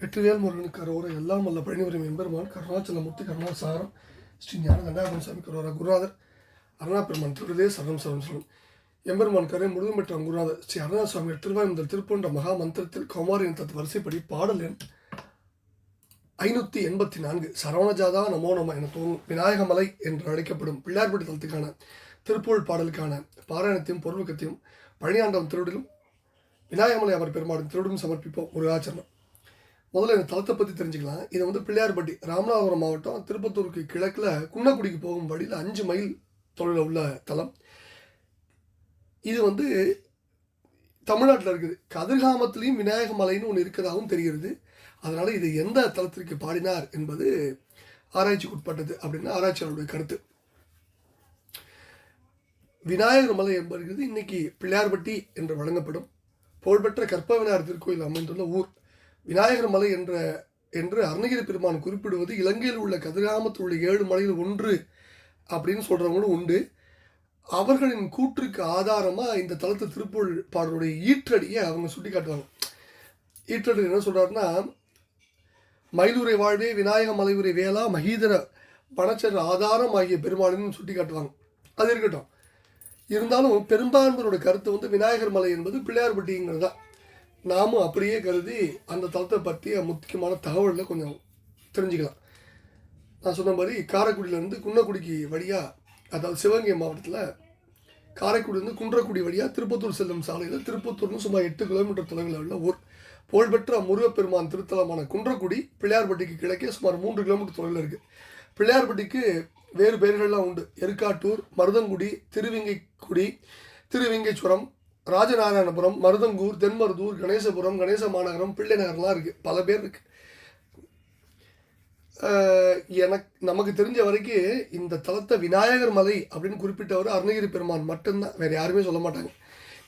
வெற்றிவேல் முருகனுக்கு அரோர எல்லாம் வல்ல பழனிவரும் எம்பெருமான் கருணாச்சலமூர்த்தி கருணாசாரம் ஸ்ரீ ஞான தண்டாபுரம் சாமி கரோரா குருநாதர் அருணா பெருமான் திருடே சரணம் சரணம். சொல்லும் எம்பெருமான் கரை முழுதும் பெற்ற குருநாதர் ஸ்ரீ அருணா சுவாமி திருவாய் திருப்பூண்ட மகா மந்திரத்தில் கௌமாரியின் தத்து வரிசைப்படி பாடல் எண் ஐநூற்றி எண்பத்தி நான்கு சரவணஜாதா நமோ நம என தோன்றும் விநாயகமலை என்று அழைக்கப்படும் பிள்ளையார்பட்டி தலத்துக்கான திருப்புகழ் பாடலுக்கான பாராயணத்தையும் பொருளுக்கத்தையும் பழனியாண்டவன் திருவிடிலும் விநாயகமலை அவர் பெருமாடும் திருவிடும் சமர்ப்பிப்போம். முருகாச்சரணம் முதல்ல இந்த தலத்தை பற்றி தெரிஞ்சுக்கலாம். இது வந்து பிள்ளையார்பட்டி ராமநாதபுரம் மாவட்டம் திருப்பத்தூருக்கு கிழக்கில் குன்னக்குடிக்கு போகும் வழியில் அஞ்சு மைல் தொலைவில் உள்ள தலம். இது வந்து தமிழ்நாட்டில் இருக்குது. கதிர்காமத்துலேயும் விநாயக மலைன்னு ஒன்று இருக்கிறதாகவும் தெரிகிறது. அதனால் இது எந்த தலத்திற்கு பாடினார் என்பது ஆராய்ச்சிக்கு உட்பட்டது அப்படின்னு ஆராய்ச்சியாளருடைய கருத்து. விநாயகர் மலை என்பது இன்னைக்கு பிள்ளையார்பட்டி என்று வழங்கப்படும். புகழ்பெற்ற கற்ப விநாயகர் திருக்கோயில் அமைந்துள்ள ஊர். விநாயகர் மலை என்ற என்று அருணகிரி பெருமான் குறிப்பிடுவது இலங்கையில் உள்ள கதிராமத்தில் உள்ள ஏழு மலையில் ஒன்று அப்படின்னு சொல்கிறவங்களும் உண்டு. அவர்களின் கூற்றுக்கு ஆதாரமாக இந்த தளத்து திருப்பூர் பாடலுடைய ஈற்றடியை அவங்க சுட்டி காட்டுவாங்க ஈற்றடி என்ன சொல்கிறாருன்னா மயிலுரை வாழ்வே விநாயக மலையுரை வேளா மகீதர பணச்சர் ஆதாரம் ஆகிய பெருமாளின்னு சுட்டி காட்டுவாங்க அது இருக்கட்டும். இருந்தாலும் பெரும்பான்மையோட கருத்து வந்து விநாயகர் மலை என்பது பிள்ளையார்பட்டிங்கிறது தான். நாமும் அப்படியே கருதி அந்த தலத்தை பற்றிய முக்கியமான தகவல்களை கொஞ்சம் தெரிஞ்சுக்கலாம். நான் சொன்ன மாதிரி காரைக்குடியிலேருந்து குன்னக்குடிக்கு வழியாக அதாவது சிவகங்கை மாவட்டத்தில் காரைக்குடியிலேருந்து குன்றக்குடி வழியாக திருப்பத்தூர் செல்லும் சாலையில் திருப்பத்தூர்னு சுமார் எட்டு கிலோமீட்டர் தொலைவில் உள்ள ஊர். புகழ்பெற்ற முருகப்பெருமான் திருத்தலமான குன்றக்குடி பிள்ளையார்பட்டிக்கு கிழக்கே சுமார் மூன்று கிலோமீட்டர் தொலைவில் இருக்குது பிள்ளையார்பட்டிக்கு வேறு பெயர்கள்லாம் உண்டு. எருக்காட்டூர் மருதங்குடி திருவிங்கைக்குடி திருவிங்கைச்சுரம் ராஜநாராயணபுரம் மருதங்கூர் தென்மருதூர் கணேசபுரம் கணேச மாநகரம் பிள்ளை நகர்லாம் இருக்குது பல பேர் இருக்குது எனக்கு நமக்கு தெரிஞ்ச வரைக்கும் இந்த தலத்தை விநாயகர் மலை அப்படின்னு குறிப்பிட்டவர் அருணகிரி பெருமான் மட்டும்தான். வேறு யாருமே சொல்ல மாட்டாங்க.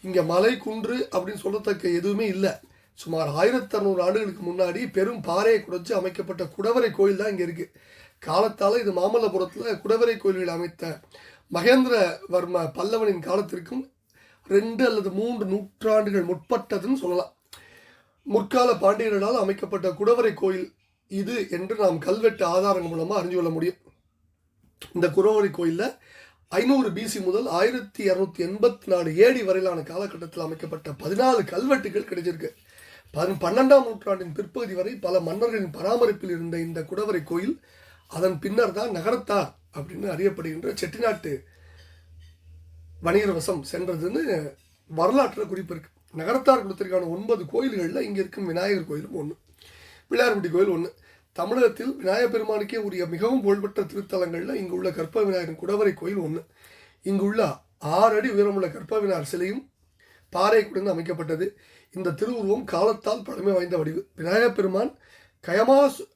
இங்கே மலை குன்று அப்படின்னு சொல்லத்தக்க எதுவுமே இல்லை. சுமார் ஆயிரத்தி அறநூறு ஆண்டுகளுக்கு முன்னாடி பெரும் பாறையை குறைச்சி அமைக்கப்பட்ட குடவரை கோயில் தான் இங்கே இருக்குது காலத்தால் இது மாமல்லபுரத்தில் குடவரை கோயில்கள் அமைத்த மகேந்திரவர்ம பல்லவனின் காலத்திற்கும் ரெண்டு அல்லது மூன்று நூற்றாண்டுகள் முற்பட்டதுன்னு சொல்லலாம். முற்கால பாண்டியர்களால் அமைக்கப்பட்ட குடவரை கோயில் இது என்று நாம் கல்வெட்டு ஆதாரங்கள் மூலமாக அறிஞ்சு கொள்ள முடியும். இந்த குடவரை கோயிலில் ஐநூறு பிசி முதல் ஆயிரத்தி இரநூத்தி எண்பத்தி நாலு ஏடி வரையிலான காலகட்டத்தில் அமைக்கப்பட்ட பதினாலு கல்வெட்டுகள் கிடைச்சிருக்கு. பன் பன்னெண்டாம் நூற்றாண்டின் பிற்பகுதி வரை பல மன்னர்களின் பராமரிப்பில் இருந்த இந்த குடவரை கோயில் அதன் பின்னர் தான் நகரத்தார் அப்படின்னு அறியப்படுகின்ற செட்டிநாட்டு வணிகர் வசம் சென்றதுன்னு வரலாற்றில் குறிப்பு இருக்கு. நகரத்தார் குலத்திற்கான ஒன்பது கோயில்களில் இங்கே இருக்கும் விநாயகர் கோயிலும் ஒன்று பிள்ளையார்பட்டி கோயில் ஒன்று தமிழகத்தில் விநாயகர் பெருமானுக்கே உரிய மிகவும் புகழ்பெற்ற திருத்தலங்களில் இங்கு உள்ள கற்ப விநாயகரின் குடவரை கோயில் ஒன்று இங்குள்ள ஆறு அடி உயரமுள்ள கற்ப விநாயகர் சிலையும் பாறை குடந்து அமைக்கப்பட்டது. இந்த திருவுருவம் காலத்தால் பழமை வாய்ந்த வடிவு. விநாயகப் பெருமான் கயமாசு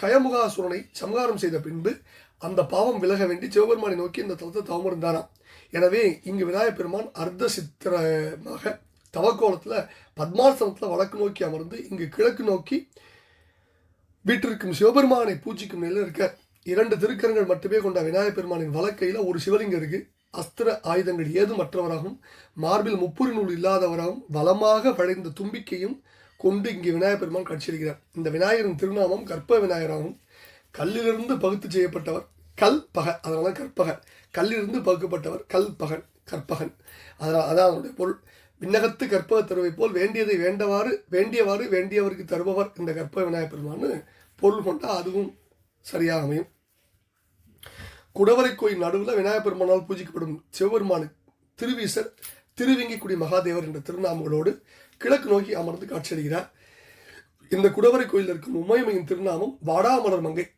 கயமுகாசுரனை சம்ஹாரம் செய்த பின்பு அந்த பாவம் விலக வேண்டி சிவபெருமானை நோக்கி இந்த தலத்தை தவமிருந்தாராம் எனவே இங்கு விநாயகப் பெருமான் அர்த்த சித்திரமாக தவக்கோலத்தில் பத்மாசனத்தில் வடக்கு நோக்கி அமர்ந்து இங்கு கிழக்கு நோக்கி வீட்டிற்கும் சிவபெருமானை பூஜிக்கும் நிலையில் இருக்க இரண்டு திருக்கரங்கள் மட்டுமே கொண்ட விநாயகப் பெருமானின் வழக்கையில் ஒரு சிவலிங்கம் இருக்கு. அஸ்திர ஆயுதங்கள் ஏதும் மற்றவராகவும் மார்பில் முப்புரி நூல் இல்லாதவராகவும் வளமாக வளைந்த தும்பிக்கையும் கொண்டு இங்கே விநாயகப் பெருமான் காட்சியளிக்கிறார். இந்த விநாயகரின் திருநாமம் கற்ப விநாயகராகவும் கல்லிலிருந்து பகுத்து செய்யப்பட்டவர் கல் பக. அதனால கற்பக. கல்லிலிருந்து பகுக்கப்பட்டவர் கல் பகன் கற்பகன். அதனால் அதான் அவனுடைய பொருள். விண்ணகத்து கற்பக தருவை போல் வேண்டியதை வேண்டவாறு வேண்டியவாறு வேண்டியவருக்கு தருபவர் இந்த கற்பக விநாயகப் பெருமான்னு பொருள் கொண்டால் அதுவும் சரியாக அமையும். குடவரை கோயில் நடுவில் விநாயகப் பெருமானால் பூஜிக்கப்படும் சிவபெருமானு திருவீசர் திருவிங்கிக்குடி மகாதேவர் என்ற திருநாமங்களோடு கிழக்கு நோக்கி அமர்ந்து காட்சியளிக்கிறார். இந்த குடவரை கோயிலில் இருக்கும் உமையமையின் திருநாமம் வாடாமலர் மங்கை.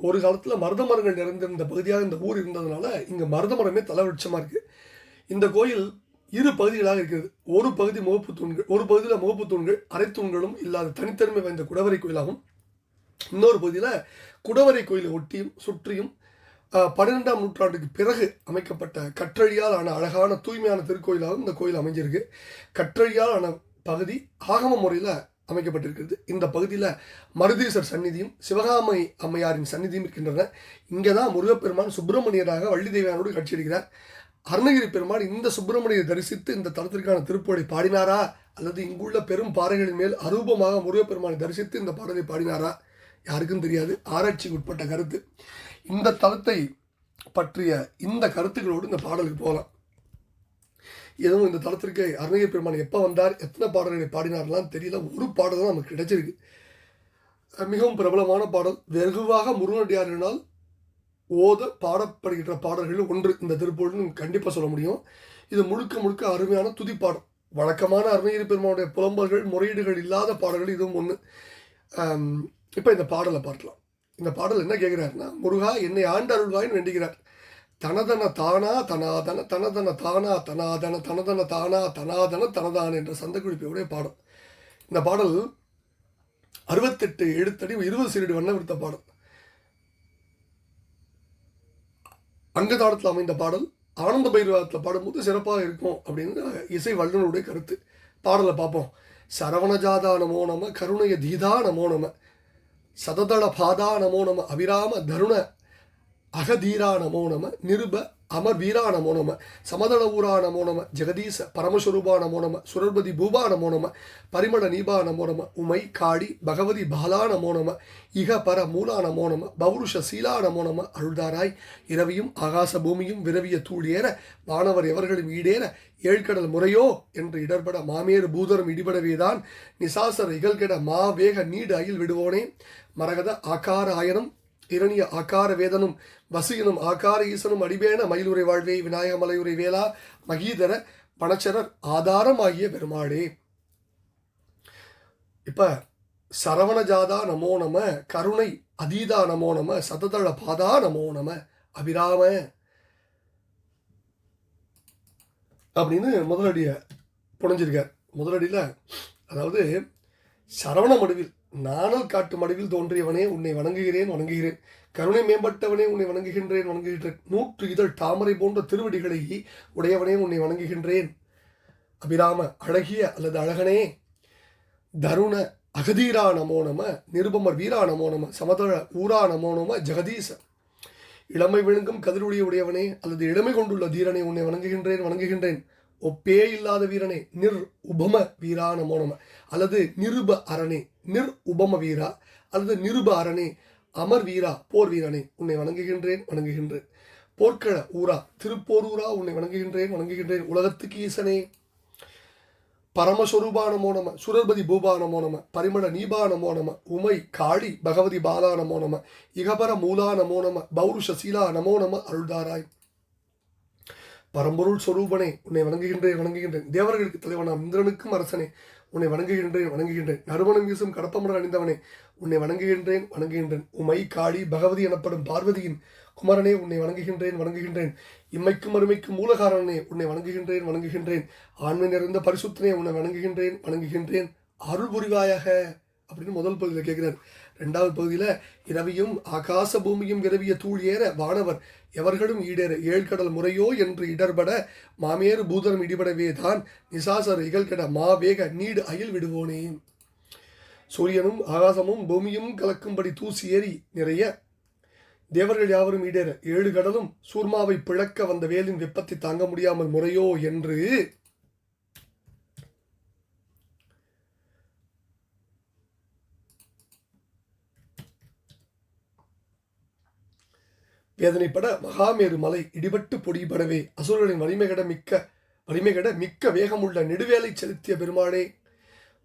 ஒரு காலத்தில் மருத மரங்கள் நிறைந்திருந்த பகுதியாக இந்த ஊர் இருந்ததுனால இங்கே மருத மரமே தலைவிருட்சமாக இருக்குது இந்த கோயில் இரு பகுதிகளாக இருக்கிறது. ஒரு பகுதி முகப்பு தூண்கள் ஒரு பகுதியில் முகப்பு தூண்கள் அரைத்தூண்களும் இல்லாத தனித்தன்மை வாய்ந்த குடவரை கோயிலாகும். இன்னொரு பகுதியில் குடவரை கோயிலை ஒட்டியும் சுற்றியும் பன்னிரெண்டாம் நூற்றாண்டுக்கு பிறகு அமைக்கப்பட்ட கற்றழியால் ஆன அழகான தூய்மையான திருக்கோயிலாகவும் இந்த கோயில் அமைஞ்சிருக்கு. கற்றழியால் ஆன பகுதி ஆகம முறையில் அமைக்கப்பட்டிருக்கிறது. இந்த பகுதியில் மருதீசர் சந்நிதியும் சிவகாமை அம்மையாரின் சந்நிதியும் இருக்கின்றன. இங்கே தான் முருகப்பெருமான் சுப்பிரமணியராக வள்ளி தேவியானோடு காட்சியளிக்கிறார் அருணகிரி பெருமான் இந்த சுப்பிரமணியை தரிசித்து இந்த தலத்திற்கான திருப்புகழை பாடினாரா? அல்லது இங்குள்ள பெரும் பாறைகளின் மேல் அரூபமாக முருகப்பெருமானை தரிசித்து இந்த பாடலை பாடினாரா? யாருக்கும் தெரியாது. ஆராய்ச்சிக்கு உட்பட்ட கருத்து. இந்த தலத்தை பற்றிய இந்த கருத்துக்களோடு இந்த பாடலுக்கு போகலாம். எதுவும் இந்த தளத்திற்கு அருணகிரி பெருமான் எப்போ வந்தார் எத்தனை பாடல்களை பாடினார்லாம் தெரியல. ஒரு பாடல் தான் நமக்கு கிடைச்சிருக்கு. மிகவும் பிரபலமான பாடல். வெகுவாக முருகனடியாரினால் ஓத பாடப்படுகின்ற பாடல்கள் ஒன்று இந்த திருப்பூர்னு கண்டிப்பாக சொல்ல முடியும். இது முழுக்க முழுக்க அருமையான துதிப்பாடம் வழக்கமான அருணகிரி பெருமானுடைய புலம்பல்கள் முறையீடுகள் இல்லாத பாடல்கள் இதுவும் ஒன்று இப்போ இந்த பாடலை பார்க்கலாம். இந்த பாடல் என்ன கேட்குறாருன்னா முருகா என்னை ஆண்டு அருள்வாயின்னு வேண்டுகிறார் தனதன தானா தனாதன தனதன தானா தனாதன தனதன தானா தனாதன தனதான என்ற சந்தக்குறிப்பையுடைய பாடல். இந்த பாடல் அறுபத்தெட்டு எழுத்தடி இருபது சீரடி வண்ண விடுத்த பாடல். அங்கதாளத்தில் அமைந்த பாடல் ஆனந்த பைரவத்தில் பாடும்போது சிறப்பாக இருக்கும் அப்படின்னு இசை வல்லுநருடைய கருத்து. பாடலை பார்ப்போம். சரவணஜாதா நமோ நம கருணைய தீதா நமோ நம சததள பாதா நமோ நம அபிராம தருண அகதீரா நமோ நம நிருப அமர் வீரா நமோ நம சமதள ஊரா நமோ நம ஜெகதீச பரமஸ்வரூபா நமோ நம சுரர்பதி பூபா நமோ நம பரிமள நீபா நமோ நம உமை காடி பகவதி பாலா நமோ நம இக பர மூலா நமோ நம பௌருஷ சீலா நமோ நம அருள்தாராய் இரவியும் ஆகாச பூமியும் விரவிய தூளியேற வானவர் எவர்களும் ஈடேற ஏழ்கடல் முறையோ என்று இடர்பட மாமேறு பூதரம் இடிபடவேதான் நிசாசர் இகழ்கிட மா வேக நீடு அயில் விடுவோனே மரகத ஆகார ஆயனம் இரணிய ஆகார வேதனும் வசியனும் ஆகார ஈசனும் அடிபேன மயிலுரை வாழ்வே விநாயக மலையுரை வேளா மகீதர பணச்சரர் ஆதாரமாகிய பெருமாளே. இப்ப சரவண ஜாதா நமோ நம கருணை அதீதா நமோ நம சததள பாதா நமோ நம அபிராம. அப்படின்னு முதலடிய புனைஞ்சிருக்கார். முதலடியில் அதாவது சரவண மடுவில் நாணல் காட்டு மடுவில் தோன்றியவனே உன்னை வணங்குகிறேன் வணங்குகிறேன். கருணை மேம்பட்டவனே உன்னை வணங்குகின்றேன் வணங்குகின்றேன் நூற்று இதழ் தாமரை போன்ற திருவடிகளை உடையவனே உன்னை வணங்குகின்றேன். அபிராம அழகிய அல்லது அழகனே தருண அகதீரா நமோ நம நிருபமர் வீரா நமோ நம சமதள ஊரா நமோ நம ஜெகதீச. இளமை விழுங்கும் கதிரொளிய உடையவனே அல்லது இளமை கொண்டுள்ள தீரனை உன்னை வணங்குகின்றேன் வணங்குகின்றேன். ஒப்பே இல்லாத வீரனே நிர் உபம வீரா நமோ நம அல்லது நிருப அரணே. நிர் உபம வீரா அல்லது நிருப அரணே அமர் வீரா போர் வீரனே உன்னை வணங்குகின்றேன் வணங்குகின்றேன். போர்க்கள ஊரா திருப்போரூரா உன்னை வணங்குகின்றேன் வணங்குகின்றேன் உலகத்துக்கு ஈசனே. பரமஸ்வரூபா நமோ நம சுரர்பதி பூபா நமோ நம பரிமள நீபா நமோ நம உமை காளி பகவதி பாலா நமோ நம இகபர மூலா நமோ நம பௌருஷ சீலா நமோ நம அருள்தாராய். பரம்பொருள் சொரூபனே உன்னை வணங்குகின்றேன் வணங்குகின்றேன். தேவர்களுக்கு தலைவனாம் இந்திரனுக்கும் அரசனே. உன்னை வணங்குகின்றேன் வணங்குகின்றேன். நறுமணம் வீசும் கடப்பமலர் அணிந்தவனே உன்னை வணங்குகின்றேன் வணங்குகின்றேன். உமை காளி பகவதி எனப்படும் பார்வதியின் குமரனே உன்னை வணங்குகின்றேன் வணங்குகின்றேன். இம்மைக்கும் அருமைக்கும் மூலகாரனே உன்னை வணங்குகின்றேன் வணங்குகின்றேன். ஆண்மை நிறைந்த பரிசுத்தனே உன்னை வணங்குகின்றேன் வணங்குகின்றேன். அருள் புரிவாயாக அப்படின்னு முதல் பகுதியில் கேட்கிறார் ரெண்டாவது பகுதியில் இரவியும் ஆகாச பூமியும் விரவிய தூள் ஏற வானவர் எவர்களும் ஈடேற ஏழ்கடல் முறையோ என்று இடர்பட மாமேறு பூதரம் இடிபடவே தான் நிசாசர் இகழ்கட மாவேக நீடு அயில் விடுவோனே. சூரியனும் ஆகாசமும் பூமியும் கலக்கும்படி தூசி ஏறி நிறைய தேவர்கள் யாவரும் ஈடேற ஏழு கடலும் சூர்மாவை பிளக்க வந்த வேலின் வெப்பத்தை தாங்க முடியாமல் முறையோ என்று வேதனைப்பட மகாமேரு மலை இடிபட்டு பொடிபடவே. அசுரனின் வலிமைகட மிக்க வலிமைகட மிக்க வேகமுள்ள நெடுவேலை செலுத்திய பெருமாளே.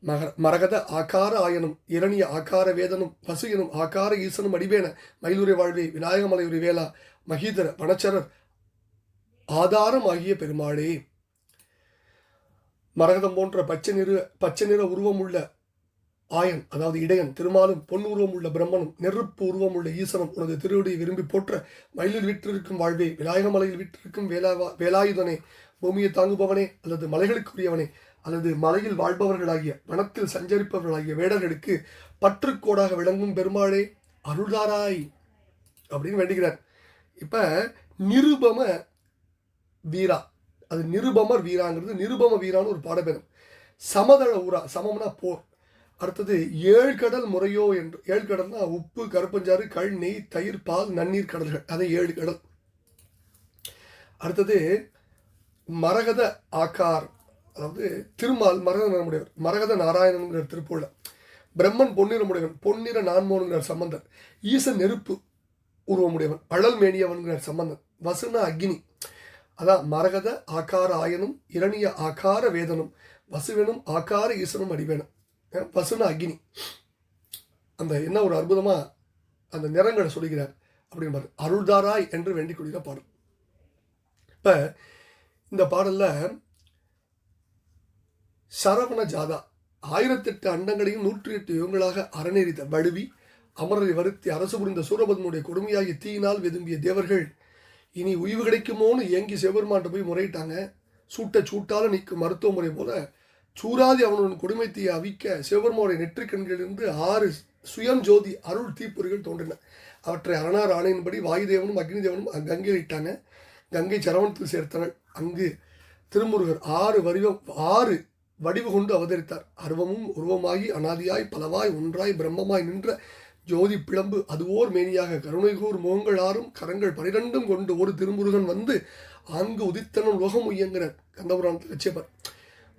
மக மரகத ஆகார ஆயனும் இரணிய ஆகார வேதனும் பசு எனும் ஆகார ஈசனும் அடிவேன மயிலுரை வாழ்வே விநாயக மலையுரை வேளா மகீதர வனச்சரர் ஆதாரம் ஆகிய பெருமாளே. மரகதம் போன்ற பச்சை நிற பச்சை நிற உருவமுள்ள ஆயன் அதாவது இடையன் திருமாலும் பொன் உருவம் உள்ள பிரம்மனும் நெருப்பு உருவம் உள்ள ஈசனும் உனது திருவடியை விரும்பி போற்ற மயிலில் விற்றிருக்கும் வாழ்வே விநாயகமலையில் விற்றிருக்கும் வேலாவா வேலாயுதனே பூமியை தாங்குபவனே அல்லது மலைகளுக்குரியவனே அல்லது மலையில் வாழ்பவர்களாகிய வனத்தில் சஞ்சரிப்பவர்களாகிய வேடர்களுக்கு பற்றுக்கோடாக விளங்கும் பெருமாளே அருள்தாராய் அப்படின்னு வேண்டுகிறார். இப்போ நிருபம வீரா அது நிருபமர் வீராங்கிறது நிருபம வீரான்னு ஒரு பாடபேதம் சமதள ஊரா சமம்னா போர். அடுத்தது ஏழு கடல் முறையோ என்று ஏழு கடல்னா உப்பு கருப்பஞ்சாறு கள் நெய் தயிர் பால் நன்னீர் கடல்கள். அதை ஏழு கடல். அடுத்தது மரகத ஆக்கார் அதாவது திருமால் மரகத நிறமுடையவர் மரகத நாராயணன்கிற திருப்பூர்ல பிரம்மன் பொன்னிறமுடையவன் பொன்னிற நான்மோனுங்கிற சம்பந்தன். ஈசன் நெருப்பு உருவமுடையவன் அழல் மேனியவன்கிற சம்பந்தன். வசுனா அக்னி. அதான் மரகத ஆக்கார ஆயனும் இரணிய ஆகார வேதனும் வசுவனும் ஆக்கார ஈசனும் அடிவேனும் அஹ் அக்னி. அந்த என்ன ஒரு அற்புதமா அந்த நிறங்களை சொல்லுகிறார் அப்படின்னு அருள்தாராய் என்று வேண்டிக் கொள்கிற பாடல். இப்போ இந்த பாடல்ல சரவண ஜாதா ஆயிரத்தெட்டு அண்டங்களையும் நூற்றி எட்டு யுகங்களாக அறநெறித்த வழுவி அமரரை வருத்தி அரசு புரிந்த சூரபத்மனுடைய கொடுமையாகிய தீயினால் வெதும்பிய தேவர்கள் இனி உய்வு கிடைக்குமோன்னு ஏங்கி சிவபெருமான்ட்ட போய் முறையிட்டாங்க. சூட்டை சூட்டால நீக்கும் மருத்துவ முறை போல சூராதி அவனுடன் கொடுமை அவிக்க சிவபெருமாவுடைய நெற்றிக் கண்களிலிருந்து ஆறு சுயம் ஜோதி அருள் தீப்பொறிகள் தோன்றின. அவற்றை அரணார் ஆணையின்படி வாயுதேவனும் அக்னி தேவனும் கங்கையில் இட்டாங்க. கங்கை சரவணத்தில் சேர்த்தனர். அங்கு திருமுருகர் ஆறு வடிவம் ஆறு வடிவு கொண்டு அவதரித்தார். அருவமும் உருவமாகி அனாதியாய் பலவாய் ஒன்றாய் பிரம்மமாய் நின்ற ஜோதி பிளம்பு அதுவோர் மேனியாக கருணைகூர் முகங்கள் ஆறும் கரங்கள் பனிரெண்டும் கொண்டு ஒரு திருமுருகன் வந்து அங்கு உதித்தனும் லோகம் உய்யங்கிற கந்தபுராணத்தில் வச்சேப்பர்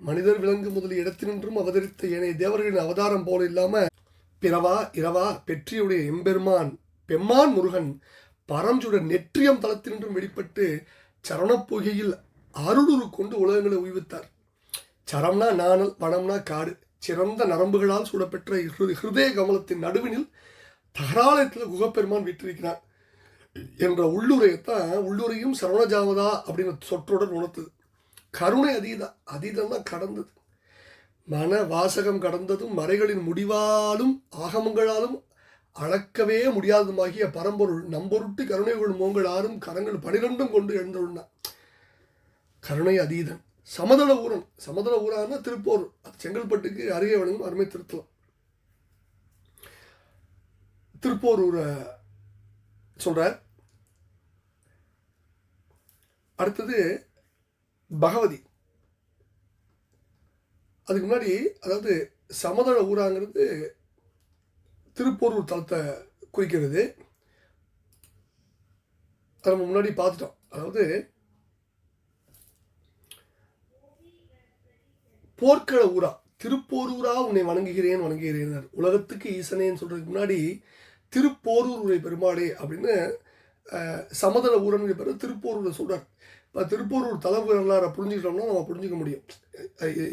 மனிதர் விலங்கு முதலிய இடத்தினின்றும் அவதரித்த ஏனைய தேவர்களின் அவதாரம் போல இல்லாம பிறவா இரவா பெற்றியுடைய எம்பெருமான் பெம்மான் முருகன் பரஞ்சுடர் நெற்றியம் தளத்தினின்றும் வெளிப்பட்டு சரணப்பொகையில் அருளுரு கொண்டு உலகங்களை உய்வித்தார். சரம்னா நாணல் வனம்னா காடு சிறந்த நரம்புகளால் சூடப்பெற்ற ஹிருதய கமலத்தின் நடுவினில் தகராலயத்தில் குகப்பெருமான் வீற்றிருக்கிறார் என்ற உள்ளுரையைத்தான் உள்ளுரையும் சரவணஜாவதா அப்படின்னு சொற்றொடர் உணர்த்துது. கருணை அதீதம் தான் கடந்தது. மன வாசகம் கடந்ததும் மறைகளின் முடிவாலும் ஆகமங்களாலும் அளக்கவே முடியாததுமாகிய பரம்பொருள் நம்பொருட்டு கருணை கொள் மோங்கள் ஆறும் கரங்கள் பனிரெண்டும் கொண்டு எழுந்துள்ளார் கருணை அதீதன். சமதள ஊரன். சமதள ஊரான திருப்போர். அது செங்கல்பட்டுக்கு அருகே வழங்கும் அருமை திருத்தலம். திருப்போர் ஊரை அடுத்தது பகவதி. அதுக்கு முன்னாடி அதாவது சமதள ஊராங்கிறது திருப்போரூர் தலத்தை குறிக்கிறது. அதை நம்ம முன்னாடி பார்த்துட்டோம். அதாவது போர்க்கள ஊரா திருப்போரூரா உன்னை வணங்குகிறேன் வணங்குகிறேன் உலகத்துக்கு ஈசனேன்னு சொல்றதுக்கு முன்னாடி திருப்போரூர் உரை பெருமாளே அப்படின்னு அஹ், சமதள ஊரன் பேர் திருப்போரூரை சொல்றார். இப்போ திருப்பூரூர் தல வரலாறை புரிஞ்சுக்கிட்டோம்னா நம்ம புரிஞ்சிக்க முடியும்.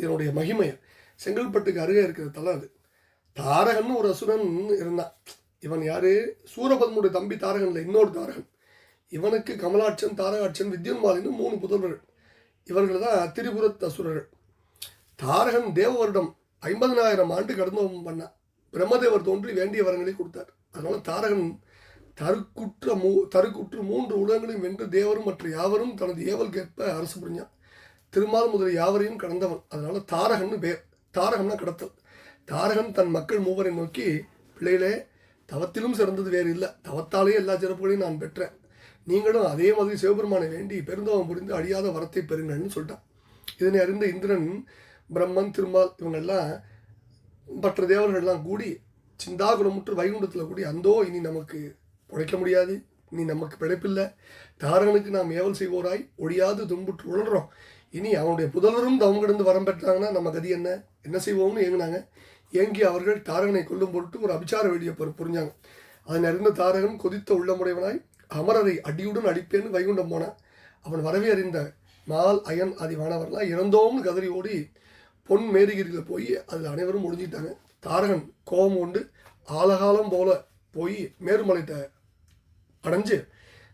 என்னுடைய மகிமையை. செங்கல்பட்டுக்கு அருகே இருக்கிற தலை அது. தாரகன் ஒரு அசுரன் இருந்தான். இவன் யார்? சூரபத்மனுடைய தம்பி தாரகனில் இன்னொரு தாரகன். இவனுக்கு கமலாட்சன் தாரகாட்சன் வித்யன்மாலின்னு மூணு புதல்வர்கள். இவர்கள் தான் திரிபுரத் அசுரர்கள். தாரகன் தேவ வருடம் ஐம்பதனாயிரம் ஆண்டு கடந்தவம் பண்ணான். பிரம்மதேவர் தோன்றி வேண்டிய வரங்களை கொடுத்தார். அதனால தாரகன் தருக்குற்ற மூ தருக்குற்று மூன்று உலகங்களையும் வென்று தேவரும் மற்ற யாவரும் தனது ஏவல் கேட்ப அரசு புரிஞ்சான் திருமால் முதல் யாவரையும் கடந்தவன். அதனால தாரகன்னு பேர். தாரகம்னா கடத்தல். தாரகன் தன் மக்கள் மூவரை நோக்கி பிள்ளைகளே தவத்திலும் சிறந்தது வேறு இல்லை. தவத்தாலே எல்லா சிறப்புகளையும் நான் பெற்றேன். நீங்களும் அதே மாதிரி சிவபெருமானை வேண்டி பெருந்தவம் புரிந்து அழியாத வரத்தை பெறுங்கள்னு சொல்லிட்டான். இதனை அறிந்த இந்திரன் பிரம்மன் திருமால் இவங்கெல்லாம் மற்ற தேவர்கள்லாம் கூடி சிந்தாகுலமுற்று வைகுண்டத்தில் கூடி அந்தோ இனி நமக்கு உழைக்க முடியாது. இனி நமக்கு பிழைப்பில்லை. தாரகனுக்கு நாம் ஏவல் செய்வோராய் ஒழியாது துன்புற்று உணர்றோம் இனி அவனுடைய புதல்வரும் தவம் கிடந்து வரம் பெற்றாங்கன்னா நம்ம கதி என்ன? என்ன செய்வோம்னு ஏங்கினாங்க. ஏங்கி அவர்கள் தாரகனை கொல்லும் பொருட்டு ஒரு அபிச்சார வேடியை பொறு புரிஞ்சாங்க. அதன் அறிந்த தாரகன் கொதித்த உள்ளமுடையவனாய் அமரரை அடியுடன் அடிப்பேன்னு வைகுண்டம் போனான். அவன் வரவே அறிந்த மால் அயன் ஆதி வானவர்லாம் இறந்தோம்னு கதறி ஓடி பொன் மேரிகிரியில் போய் அதில் அனைவரும் முடிஞ்சிட்டாங்க தாரகன் கோபம் கொண்டு ஆலகாலம் போல போய் மேருமலைட்ட அடைஞ்சு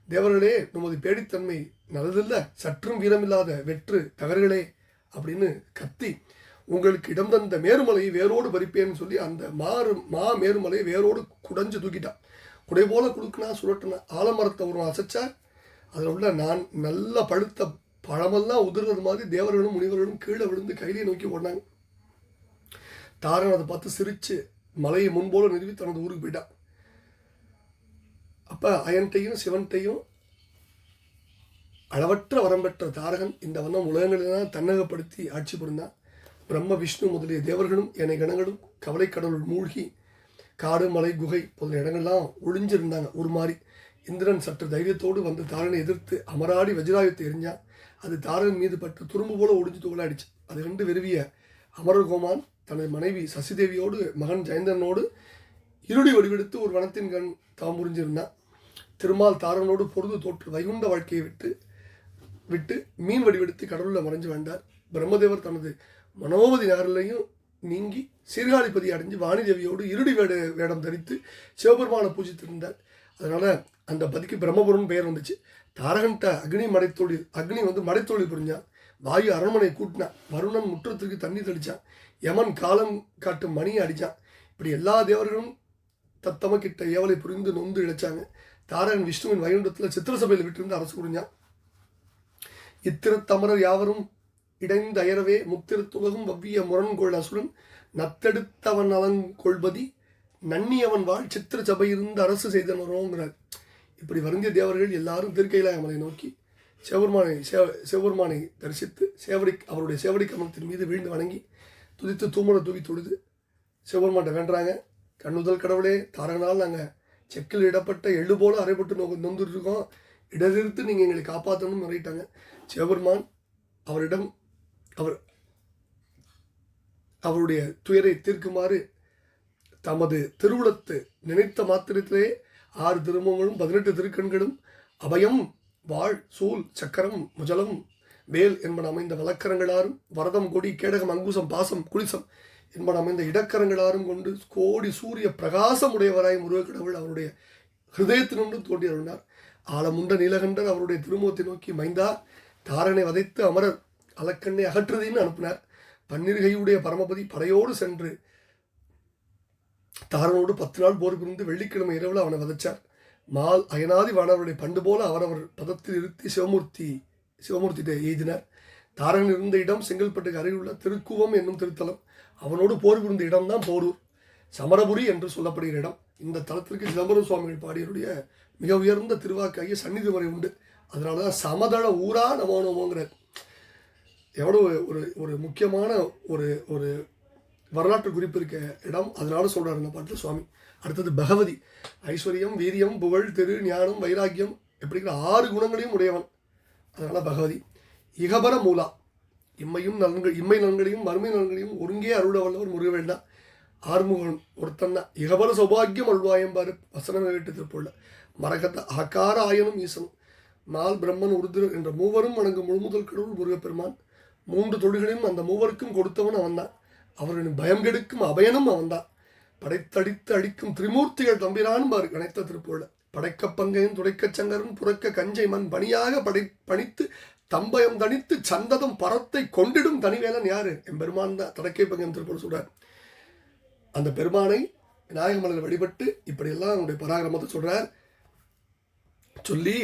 தேவர்களே நமது பேடித்தன்மை நல்லதில்ல சற்றும் வீரமில்லாத வெற்று தகர்களே அப்படின்னு கத்தி உங்களுக்கு இடம் தந்த மேருமலையை வேரோடு பறிப்பேன்னு சொல்லி அந்த மாறு மா மேருமலையை வேரோடு குடைஞ்சு தூக்கிட்டான் குடை போல குடுக்குனா சுழட்டினா ஆலமரத்தை ஒரு அசைச்சா அதில் உள்ள நான் நல்ல பழுத்த பழமெல்லாம் உதிர்றது மாதிரி தேவர்களும் முனிவர்களும் கீழே விழுந்து கையிலே நோக்கி ஓடினாங்க. தாரன் அதை பார்த்து சிரித்து மலையை முன்போல நிறுவி தனது ஊருக்கு போயிட்டான் அப்போ அயன்ட்டையும் சிவன்ட்டையும் அளவற்ற வரம் பெற்ற தாரகன் இந்த வண்ணம் உலகங்களெல்லாம் தன்னகப்படுத்தி ஆட்சி புரிந்தான். பிரம்ம விஷ்ணு முதலிய தேவர்களும் என கணங்களும் கவலைக்கடலுள் மூழ்கி காடு மலை குகை போன்ற இடங்கள்லாம் ஒளிஞ்சிருந்தாங்க. ஒரு மாதிரி இந்திரன் சற்று தைரியத்தோடு வந்து தாரனை எதிர்த்து அமராடி வஜ்ராயுத்தை எரிஞ்சான் அது தாரன் மீது பட்டு துரும்பு போல ஒடிஞ்சு துகளாடிச்சு அது ரெண்டு விரும்பிய அமரர் கோமான் தனது மனைவி சசிதேவியோடு மகன் ஜெயந்தனோடு இருடி வடிவெடுத்து ஒரு வனத்தின் கண் தாம் புரிஞ்சிருந்தான் திருமால் தாரனோடு பொழுது தோற்று வைகுண்ட வாழ்க்கையை விட்டு விட்டு மீன் வடிவெடுத்து கடவுளில் மறைஞ்சு வேண்டார் பிரம்மதேவர் தனது மனோபதி நகரிலையும் நீங்கி சீர்காழிப்பதி அடைஞ்சு வாணிதேவியோடு இருடி வேட வேடம் தரித்து சிவபெருமானை பூஜித்திருந்தார். அதனால் அந்த பதிக்கு பிரம்மபுரம்னு பெயர் வந்துச்சு. தாரகன்ட்ட அக்னி மடைத்தொழில் அக்னி வந்து மடைத்தொழில் புரிஞ்சான். வாயு அரண்மனை கூட்டினான். வருணன் முற்றத்திற்கு தண்ணி தெளிச்சான். யமன் காலம் காட்டும் மணியை அடித்தான் இப்படி எல்லா தேவர்களும் தத்தமக்கிட்ட ஏவலை புரிந்து நொந்து இழைச்சாங்க. தாரகன் விஷ்ணுவின் வைகுண்டத்தில் சித்திரசபையில் விட்டிருந்து அரசு புரிஞ்சான் இத்திருத்தமரர் யாவரும் இடைந்து அயரவே முத்திருத்துலகும் வவ்விய முரண்கொள் அசுரன் நத்தெடுத்தவன் அவன் கொள்பதி நன்னியவன் வாழ் சித்திர சபையிருந்து அரசு செய்தனரோங்கிறார் இப்படி வருந்திய தேவர்கள் எல்லாரும் திருக்கைலாயமலை நோக்கி சிவபெருமானை சேவ சிவபெருமானை தரிசித்து சேவடி அவருடைய சேவடி கமலத்தின் மீது வீழ்ந்து வணங்கி துதித்து தூமட தூவி தொழுது சிவபெருமான்ட்ட வேண்டுறாங்க. கண்ணுதல் கடவுளே தாரகனால் நாங்கள் செக்கில் இடப்பட்ட எள்ளு போல அரைப்பட்டு நோ நொந்துட்டு இருக்கோம் நீங்கள் எங்களை காப்பாற்றணும்னு முறையிட்டாங்க சிவபெருமான் அவரிடம் அவர் அவருடைய துயரை தீர்க்குமாறு தமது திருவுளத்து நினைத்த மாத்திரத்திலே ஆறு திருமங்களும் பதினெட்டு திருக்கண்களும் அபயம் வாழ் சூல் சக்கரம் முஜலம் வேல் என்பன அமைந்த வழக்கரங்களாரும் வரதம் கொடி கேடகம் அங்குசம் பாசம் குளிசம் என்பனம் இந்த இடக்கரங்களாரும் கொண்டு கோடி சூரிய பிரகாசமுடையவராய் முருகக்கடவுள் அவருடைய ஹிருதயத்தினின்று தோண்டி அருளினார். ஆலமுண்ட நீலகண்டர் அவருடைய திருமுகத்தை நோக்கி மைந்தா தாரனை வதைத்து அமரர் அலக்கண்ணை அகற்றுதின்னு அனுப்பினார். பன்னிருகையுடைய பரமபதி படையோடு சென்று தாரனோடு பத்து நாள் போர் புரிந்து வெள்ளிக்கிழமை இரவில் அவனை வதைச்சார். மால் அயனாதி வானவருடைய பண்டு போல அவரவர் பதத்தில் இருத்தி சிவமூர்த்தி சிவமூர்த்தியிட்ட எய்தினார். தாரகன் இருந்த இடம் செங்கல்பட்டுக்கு அருகிலுள்ள திருக்குவம் என்னும் திருத்தலம். அவனோடு போர் புரிந்த இடம்தான் போரூர். சமரபுரி என்று சொல்லப்படுகிற இடம். இந்த தலத்திற்கு சிதம்பரம் சுவாமிகள் பாடியருடைய மிக உயர்ந்த திருவாக்காகிய சந்நிதி முறை உண்டு. அதனால தான் சமதள ஊரா நமோ நமோங்கிறார் எவ்வளோ ஒரு ஒரு முக்கியமான ஒரு ஒரு வரலாற்று குறிப்பு இருக்க இடம். அதனால சொல்கிறார் இந்த பாட்டு சுவாமி. அடுத்தது பகவதி. ஐஸ்வர்யம் வீரியம் புகழ் திரு ஞானம் வைராக்கியம் எப்படிங்கிற ஆறு குணங்களையும் உடையவன். அதனால பகவதி. இகபர மூலா. இம்மையும் நலன்கள் இம்மை நலன்களையும் மறுமை நலன்களையும் ஒருங்கே அருள வல்லவர் முருகவேண்டா. ஆறுமுகன் ஒருத்தன்னா இகபர சௌபாகியம் அருள்வாயம் பாரு வசனம் கேட்டு திருப்பொள்ள மரகத்த அகார ஆயனும் ஈசனும் நாள் பிரம்மன் உருதிரர் என்ற மூவரும் வணங்கும் முழுமுதல் கடவுள் முருகப்பெருமான். மூன்று தொழில்களையும் அந்த மூவருக்கும் கொடுத்தவன் அவன்தான். அவர்களின் பயம் கெடுக்கும் அபயனும் அவன்தான். படைத்தடித்து அடிக்கும் திரிமூர்த்திகள் தம்பிரான் பாரு கணைத்த திருப்போல படைக்க பங்கையும் துடைக்க சங்கரும் புறக்க கஞ்சை மண் பணியாக படை பணித்து தம்பயம் தனித்து சந்ததம் பரத்தை கொண்டிடும் தனிவேலன் யாரு? என் பெருமான் தான். தடக்கை பங்கம் திருப்பூர் சொல்றார். அந்த பெருமானை விநாயகமலர் வழிபட்டு இப்படியெல்லாம் அவனுடைய பராகிரமத்தை சொல்றார். சொல்லி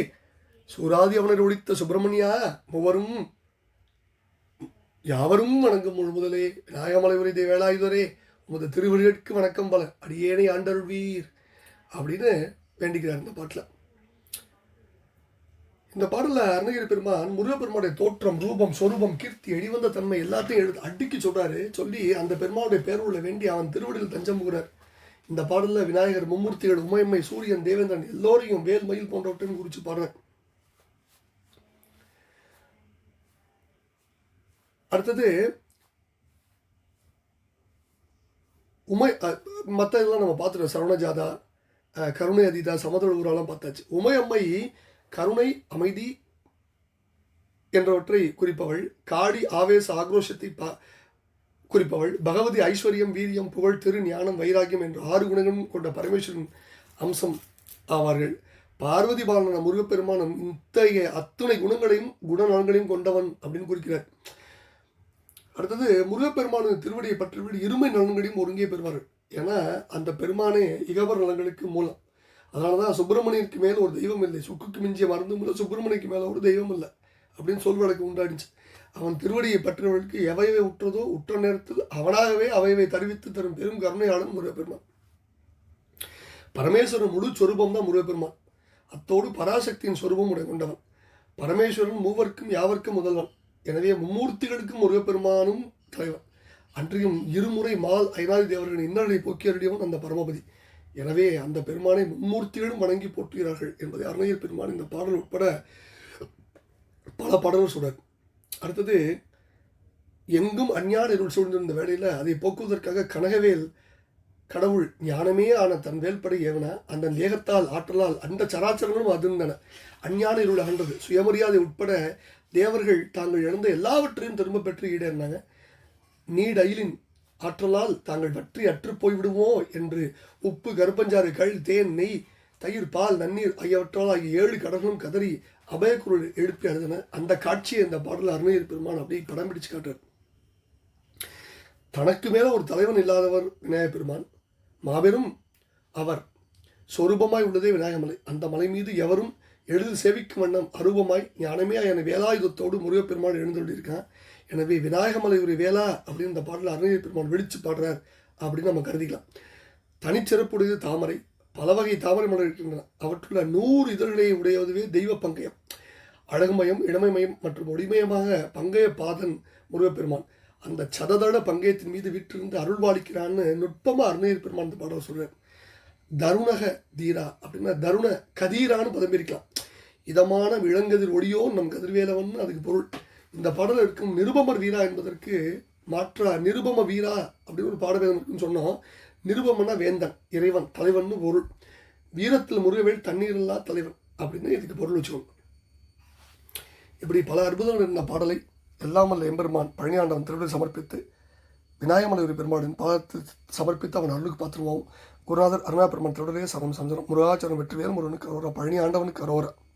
சூராதி அவனர் ஒழித்த சுப்பிரமணியா மூவரும் யாவரும் வணங்கும் முழு முதலே விநாயகமலை உரிதை வேலாயுதரே உமது திருவடிகளுக்கு வணக்கம் பல அடியேனை ஆண்டருள்வீர் அப்படின்னு வேண்டிக்கிறார் இந்த பாட்டில். இந்த பாடலில் அருணகிரி பெருமான் முருகப்பெருமானுடைய தோற்றம் ரூபம் சொரூபம் கீர்த்தி எடிவந்த தன்மை எல்லாத்தையும் எடுத்து அடிக்கி சொல்றாரு. சொல்லி அந்த பெருமானுடைய பேருள்ள வேண்டி அவன் திருவடியில் தஞ்சம் புகிறார் இந்த பாடலில் விநாயகர் மும்மூர்த்திகள் உமையம்மை சூரியன் தேவேந்திரன் எல்லோரையும் வேல் மயில் போன்றவற்றையும் குறித்து பாடுறார். அடுத்தது உமை மற்ற இதெல்லாம் நம்ம பார்த்துட்டோம். சரவணஜாதா அஹ், கருணை அதிதா சமதள ஊரெல்லாம் பார்த்தாச்சு. உமையம்மை கருணை அமைதி என்றவற்றை குறிப்பவள் காடி ஆவேச ஆக்ரோஷத்தை பா குறிப்பவள் பகவதி ஐஸ்வர்யம் வீரியம் புகழ் திரு ஞானம் வைராக்கியம் என்ற ஆறு குணங்களும் கொண்ட பரமேஸ்வரன் அம்சம் ஆவார்கள். பார்வதி பாலன முருகப்பெருமானம் இத்தகைய அத்துணை குணங்களையும் குணநலன்களையும் கொண்டவன் அப்படின்னு குறிக்கிறார். அடுத்தது முருகப்பெருமானின் திருவடியை பற்றி இருமை நலன்களையும் ஒருங்கே பெறுவார்கள். ஏன்னா அந்த பெருமானே இகவர் நலன்களுக்கு மூலம். அதனால தான் சுப்பிரமணியனுக்கு மேலே ஒரு தெய்வம் இல்லை. சுக்குக்கு மிஞ்சிய மருந்தும் இல்லை சுப்பிரமணியனுக்கு மேலே ஒரு தெய்வம் இல்லை அப்படின்னு சொல்வழக்கு உண்டாடிச்சு அவன் திருவடியை பற்றவர்களுக்கு எவையவை உற்றதோ உற்ற நேரத்தில் அவனாகவே அவையவை தருவித்து தரும் பெரும் கருணையாளன் முருகப்பெருமான். பரமேஸ்வரன் முழு சொரூபம் தான் முருகப்பெருமான். அத்தோடு பராசக்தியின் சொரூபம் உடைய கொண்டவன். பரமேஸ்வரன் மூவர்க்கும் யாவர்க்கும் முதல்வன். எனவே மும்மூர்த்திகளுக்கும் முருகப்பெருமானும் தலைவன். அன்றையும் இருமுறை மால் ஐநாதி தேவர்களின் இன்னலை போக்கி அருடையவன் அந்த பரமபதி. எனவே அந்த பெருமானை மும்மூர்த்திகளும் வணங்கி போற்றுகிறார்கள் என்பதை அருணையர் பெருமான் இந்த பாடல் உட்பட பல பாடல்கள் சொல்றார். அடுத்தது எங்கும் அஞ்ஞான இருள் சூழ்ந்திருந்த வேலையில் அதை போக்குவதற்காக கனகவேல் கடவுள் ஞானமே ஆன தன் வேல்படை ஏவன அந்த தேகத்தால் ஆற்றலால் அந்த சராச்சரங்களும் அதிர்ந்தன. அஞ்ஞான இருள் அகன்றது. சுயமரியாதை உட்பட தேவர்கள் தாங்கள் இழந்த எல்லாவற்றையும் திரும்ப பெற்று ஈடேறினாங்க. நீடயிலின் ஆற்றலால் தாங்கள் வற்றி அற்று போய்விடுமோ என்று உப்பு கருப்பஞ்சாறு கள் தேன் நெய் தயிர் பால் நன்னீர் ஆகியவற்றால் ஆகிய ஏழு கடல்களும் கதறி அபயக்குரல் எழுப்பி அழுதன. அந்த காட்சியை இந்த பாடல் அருணையர் பெருமான் அப்படியே படம் பிடிச்சு காட்டுறார். தனக்கு மேல ஒரு தலைவன் இல்லாதவர் விநாயகப் பெருமான். மாபெரும் அவர். சொரூபமாய் உள்ளதே விநாயகமலை. அந்த மலை மீது எவரும் எழுது சேவிக்கும் வண்ணம் அரூபமாய் ஞானமே என வேலாயுதத்தோடு முருகப்பெருமான் எழுந்துள்ளிருக்கான் எனவே விநாயகமலை ஒரு வேளா அப்படின்னு இந்த பாடலில் அருணகிரி பெருமான் வெடிச்சு பாடுறார் அப்படின்னு நம்ம கருதிக்கலாம். தனிச்சிறப்புடையது தாமரை பல வகை தாமரை மலர் இருக்கின்றன. அவற்றுள்ள நூறு இதழ்களை உடையதுவே தெய்வ பங்கயம். அழகுமயம் இளமைமயம் மற்றும் ஒளிமயமாக பங்கய பாதன் முருகப்பெருமான். அந்த சததள பங்கயத்தின் மீது விற்றிருந்து அருள்வாளிக்கிறான்னு நுட்பமாக அருணகிரி பெருமான் அந்த பாடல் சொல்கிறார் தருணக தீரா அப்படின்னா தருண கதீரான்னு பதம் பிரிக்கலாம் இதமான விளங்கதிர் ஒளியோ நம் கதிர்வேலவன் அதுக்கு பொருள். இந்த பாடல் இருக்கும் நிருபமர் வீரா என்பதற்கு மாற்ற நிருபம வீரா அப்படின்னு ஒரு பாடவேதம் இருக்குன்னு சொன்னோம். நிருபமன வேந்தன் இறைவன் தலைவன் பொருள். வீரத்தில் முருகவேல் தண்ணீரில்லா தலைவன் அப்படின்னு இதுக்கு பொருள் வச்சுக்கோங்க இப்படி பல அற்புதங்கள் இருந்த பாடலை எல்லாம் வல்ல எம்பெருமான் பழனியாண்டவன் திருவிழா சமர்ப்பித்து விநாயகமலை பெருமாளின் பாதத்தில் சமர்ப்பித்து அவன் அருளுக்கு பாத்திரமாவும் குருநாதர் அருணா பெருமான் திருவிழையே சரம் சந்திரம் முருகாச்சரம் வெற்றிவேல் முருகனுக்கு அரோரா பழனி ஆண்டவனுக்கு அரோரா.